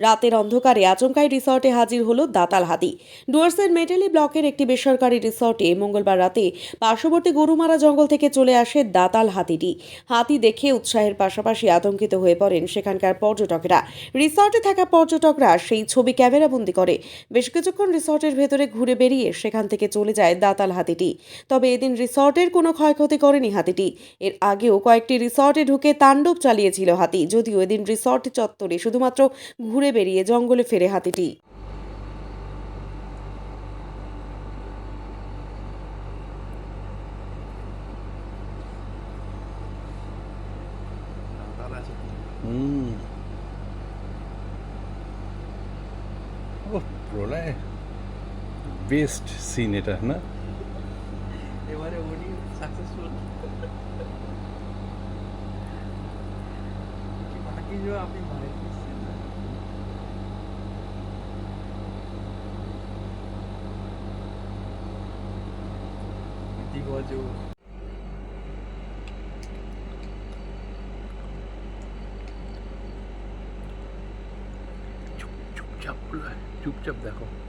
রাতের অন্ধকারে আচমকাই রিসর্টে হাজির হলো দাতাল হাতি। ডুয়ার্সের মেটালি ব্লকের একটি বেসরকারি রিসর্টে মঙ্গলবার রাতে পার্শ্ববর্তী গরুমারা জঙ্গল থেকে চলে আসে দাতাল হাতিটি। হাতি দেখে উৎসাহের পাশাপাশি আতঙ্কিত হয়ে পড়েন সেখানকার পর্যটকেরা। রিসর্টে থাকা পর্যটকরা সেই ছবি ক্যামেরাবন্দি করে। বেশ কিছুক্ষণ রিসর্টের ভেতরে ঘুরে বেরিয়ে সেখান থেকে চলে যায় দাতাল হাতিটি। তবে এদিন রিসর্টের কোনো ক্ষয়ক্ষতি করেনি হাতিটি। এর আগেও কয়েকটি রিসর্টে ঢুকে তাণ্ডব চালিয়েছিল হাতি। যদিও এদিন রিসর্ট চত্বরে শুধুমাত্র ঘুরে বেরিয়ে জঙ্গলে ফেরে হাতিটি। প্রলয়। বেস্ট সিন এটা না? এবারে উনি সাকসেসফুল বাকি যে আপনি মারে দিচ্ছেন না দিগজ চুপ চুপচাপ প্রলয়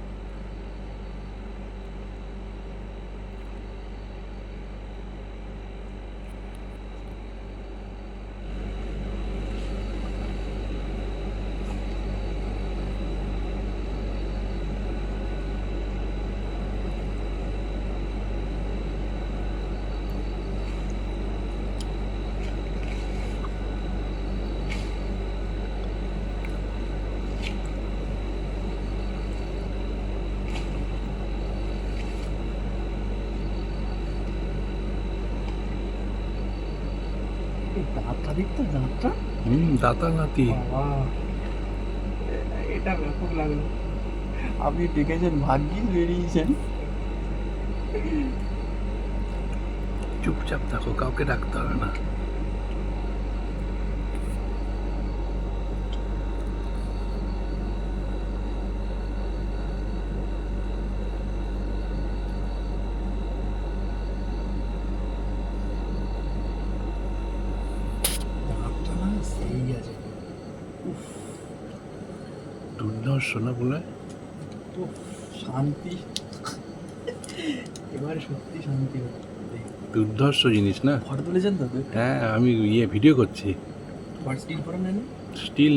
দাঁতটা দেখতে দাঁতটা? হুম দাঁতা নাতি এটা ব্যাপক লাগল আপনি ডেকেছেন ভাগ্যিস বেরিয়েছেন। চুপচাপ থাকো কাউকে ডাকতে হবে না দাঁতটা না সেই আছে দুর্ধর্ষ না বলে? শান্তি। এবারে সত্যি শান্তি দুর্ধর্ষ জিনিস না? ফটো তুলেছেন তো? হ্যাঁ আমি ইয়ে ভিডিও করছি। স্টিল